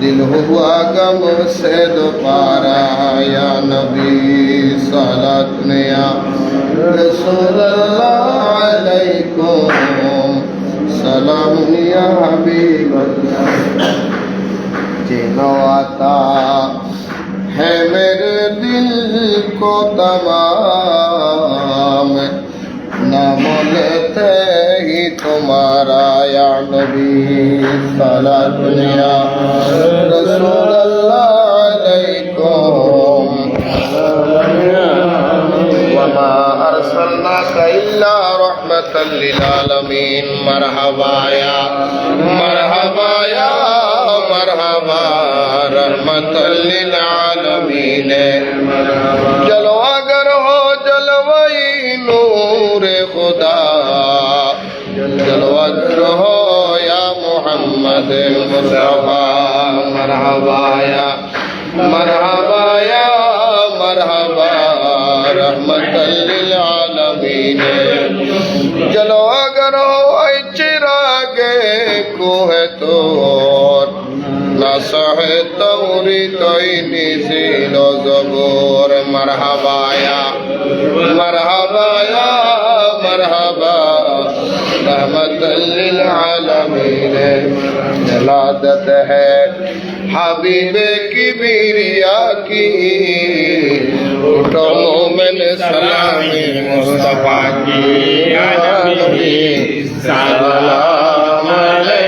दिल हुआ गम से दोबारा या नबी सलात या रसूल अलैकुम सलाम या आता है मेरे दिल को तमाम না বলেতে তোমার আয়া নবী সারা দুনিয়া রাসূলুল্লাহ আলাইকুম। وما أرسلناك إلا رحمة للعالمين مرحبا يا مرحبا يا مرحبا رحمة للعالمين چلو آگا الهدى جلوة روحه يا محمد المصطفى مرحبا يا مرحبا يا مرحبا رحمة للعالمين جلوة روحه چراغ کوه তোর নাসহে তৌরি তৈনি জিল জবর মারহাবায়া মারহাবায়া مرحبا رحمت للعالمین جلادت ہے حبیب کبریا کی اٹھو مومن سلامی مصطفیٰ کی عالمی سلام علیہ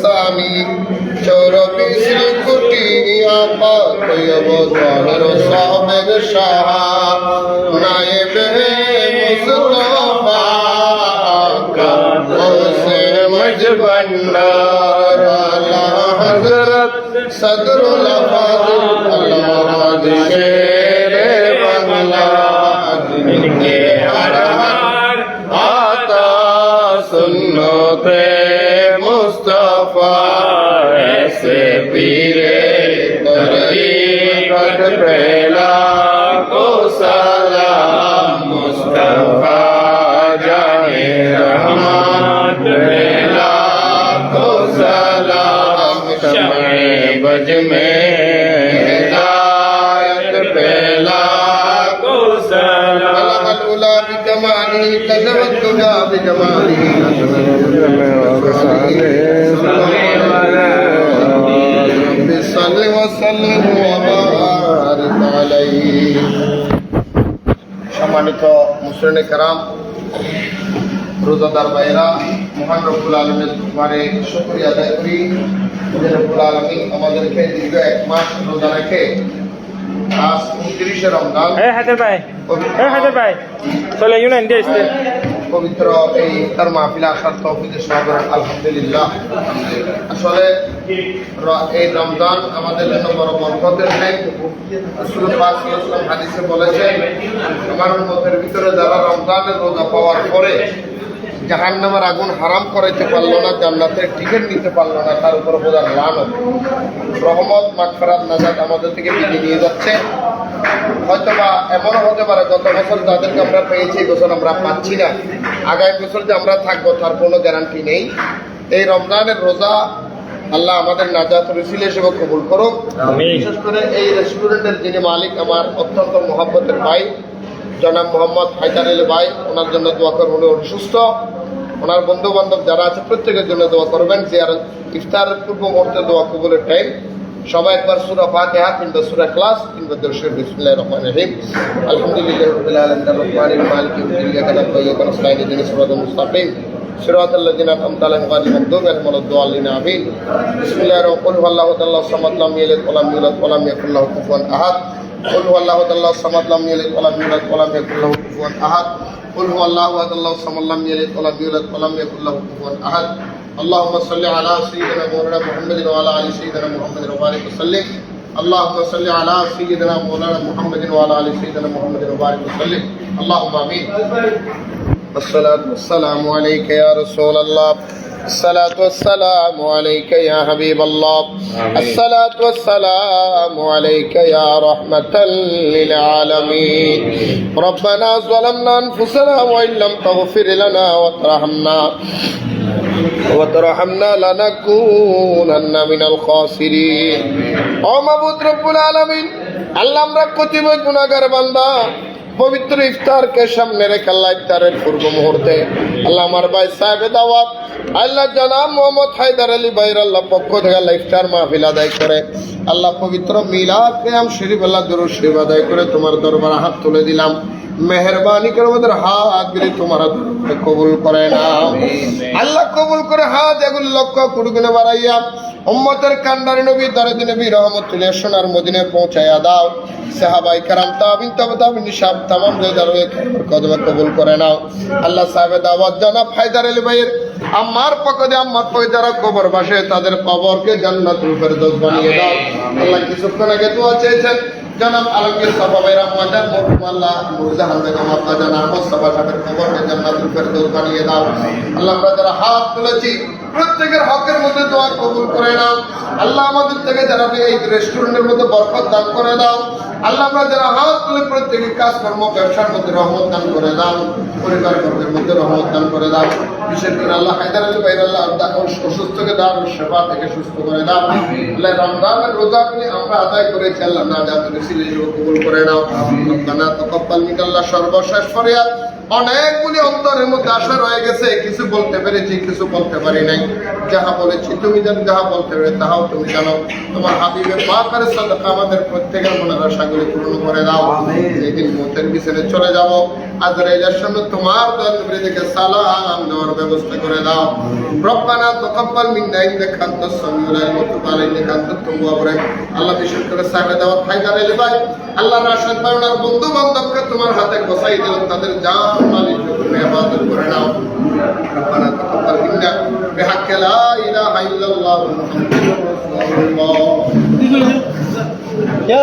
সামি সৌরভি শ্রীকুটি আপাতর সামের সাহা। নায়েবে মুস্তফা কামসে মজবন্নার আলা হযরত সদরুল ফাযিল আল্লাহ पीरे तरली कट पहला को सलाम मुस्तफ़ा जाने रहमान पहला को सलाम शमे बज में कमाली कसवत तुझा भी कमाली صل وسلم وبارك عليه সম্মানিত মুসলিনে কারাম রোজাদার ভাইরা মহান রব্বুল আলমের দরবারে শুকরিয়া আদায় করি যে রব্বুল আলমী আমাদেরকে দীর্ঘ এক মাস রোজা রেখে আজ উনত্রিশে রমজান Eh, হাতের ভাই Eh, হাতের ভাই চলে ইউনাইন দিয়ে আসছে পবিত্র এই তার মাহফিলে আসার তৌফিক সাগর আলহামদুলিল্লাহ আসলে র- এই রমজান আমাদের জন্য বড় বরকতের নেই হাদিসে বলেছেন, আমার উম্মতের ভিতরে যারা রমজানের রোজা পাওয়ার পরে জাহান আগুন হারাম করাইতে পারল না, জান্নাতের টিকিট নিতে পারল না, তার উপর বোঝার লানত। রহমত মাকফরাত নাজাদ আমাদের থেকে বিদায় নিয়ে যাচ্ছে। হয়তো বা এমনও হতে পারে, গত বছর যাদেরকে আমরা পেয়েছি বছর আমরা পাচ্ছি না। আগামী বছর যে আমরা থাকব, তার কোনো গ্যারান্টি নেই। এই রমজানের রোজা আল্লাহ আমাদের নাজাত রসিল হিসেবে কবুল করুক। আমিন। বিশেষ করে এই রেস্টুরেন্টের যিনি মালিক আমার অত্যন্ত মহাব্বতের ভাই জনাব মোহাম্মদ হায়দার আলী ভাই ওনার জন্য দোয়া করবেন উনি অসুস্থ ওনার বন্ধু বান্ধব যারা আছে প্রত্যেকের জন্য দোয়া করবেন। যে আর ইফতারের পূর্ব মুহূর্তে দোয়া কবুলের টাইম সবাই একবার সুরা ফাতিহা কিংবা সুরা ক্লাস কিংবা দর্শক বিসমিল্লাহির রহমানির রহিম। আলহামদুলিল্লাহি আলামিন আর-রহমানির মালিক মুস্তাকিম। صراط الذين أنعمت عليهم غير المغضوب عليهم ولا الضالين آمين. بسم الله الرحمن الرحيم. الله تعالى الصمد لم يلد ولم يولد ولم يكن له كفوا أحد. قل هو الله تعالى الصمد لم يلد ولم يولد ولم يكن له كفوا أحد. قل هو الله احد الله الصمد لم يلد ولم يولد ولم يكن له كفوا أحد. اللهم صل على سيدنا مولانا محمد وعلى آل سيدنا محمد وبارك وسلم. اللهم صل على سيدنا مولانا محمد وعلى آل سيدنا محمد وبارك وسلم. اللهم آمين. الصلاة والسلام عليك يا رسول الله الصلاة والسلام عليك يا حبيب الله الصلاة والسلام عليك يا رحمة للعالمين ربنا ظلمنا أنفسنا وإن لم تغفر لنا وترحمنا وترحمنا لنكونن من الخاسرين ও মাবুদ রব্বুল আলামিন আল্লাহ আমরা কতিপয় গুনাহগার বান্দা পবিত্র ইফতারকে সামনে রেখে আল্লাহ ইফতারের পূর্ব মুহূর্তে আল্লাহ আমার ভাই সাহেব দাওয়াত আল্লাহ জানাব মোহাম্মদ হায়দার আলী ভাইয়ের আল্লাহ পক্ষ থেকে আল্লাহ ইফতার মাহফিল আদায় করে আল্লাহ পবিত্র মিলাদ কেয়াম শরীফ আল্লাহ দরুদ শরীফ আদায় করে তোমার দরবার হাত তুলে দিলাম। মেহরবানি করে আমাদের হাত গুলি তোমার কবুল করে না আল্লাহ কবুল করে হাত এগুলো লক্ষ কোটি বাড়াইয়া উম্মতের কান্ডারি নবী দরদি নবী, রহমতুল্লাহ সোনার মদিনে পৌঁছাইয়া দাও। সাহাবাই কারাম তাবিন, তবে তাবিন নিশাব তামাম হয়ে কদমে কবুল করে নাও। আল্লাহ সাহেব দাওয়াত জানাব ফায়দার আলী ভাইয়ের আমার পক্ষে আমার পক্ষে যারা কবর বাসে তাদের কবরকে জান্নাতুল ফেরদৌস বানিয়ে দাও। আল্লাহ কিছুক্ষণ আগে দোয়া চেয়েছেন, জনাব আলমগীর সাহাবাই রহমানের মরহুম আল্লাহ নুরজাহান বেগম আব্বা জান আহমদ সাবা সাহেবের কবরকে জান্নাতুল ফেরদৌস বানিয়ে দাও। আল্লাহ আমরা যারা হাত তুলেছি প্রত্যেকের হকের মধ্যে দোয়া কবুল করে নাও। আল্লাহ আমাদের থেকে যারা এই রেস্টুরেন্টের মধ্যে বরকত দান করে দাও আল্লাহ আমরা যারা হাত তুলে প্রত্যেকে কাজকর্ম ব্যবসার মধ্যে রহমত দান করে দাও পরিবার বর্গের মধ্যে রহমত দান করে দাও বিশেষ করে আল্লাহ হায়দার আলী ভাই আল্লাহ অসুস্থকে দাও সেবা থেকে সুস্থ করে দাও আল্লাহ রমজানের রোজাগুলি আমরা আদায় করেছি আল্লাহ না বেশি কবুল করে নাও। রব্বানা তাকাব্বাল মিন আল্লাহ সর্বশেষ ফরিয়াদ। অনেকগুলি অন্তরের মধ্যে আশা রয়ে গেছে কিছু বলতে পেরেছি কিছু বলতে পারি নাই। যাহা বলেছি তুমি জানো যাহা বলতে পেরে তাহাও তুমি জানো। তোমার হাবিবের মা করে সাদাকা আমাদের প্রত্যেকের মনের আশাগুলি পূর্ণ করে দাও। যেদিন মতের পিছনে চলে যাব আজরাইলের সামনে তোমার থেকে সালাম দেওয়ার ব্যবস্থা করে দাও। রব্বানা তাকাব্বাল মিন্না ইন্নাকা আনতাস সামিউল আলিম ওয়া তুব আলাইনা আনতাত তাওয়াবুর আল্লাহ বিশেষ করে সাহেব দাওয়াত হায়দার আলী ভাই আল্লাহ রাশাদ ভাই ওনার বন্ধু বান্ধবকে তোমার হাতে বসাই দিলাম তাদের জান ونستغفرنا ربنا تقبل منا بحق لا اله الا الله محمد رسول الله يا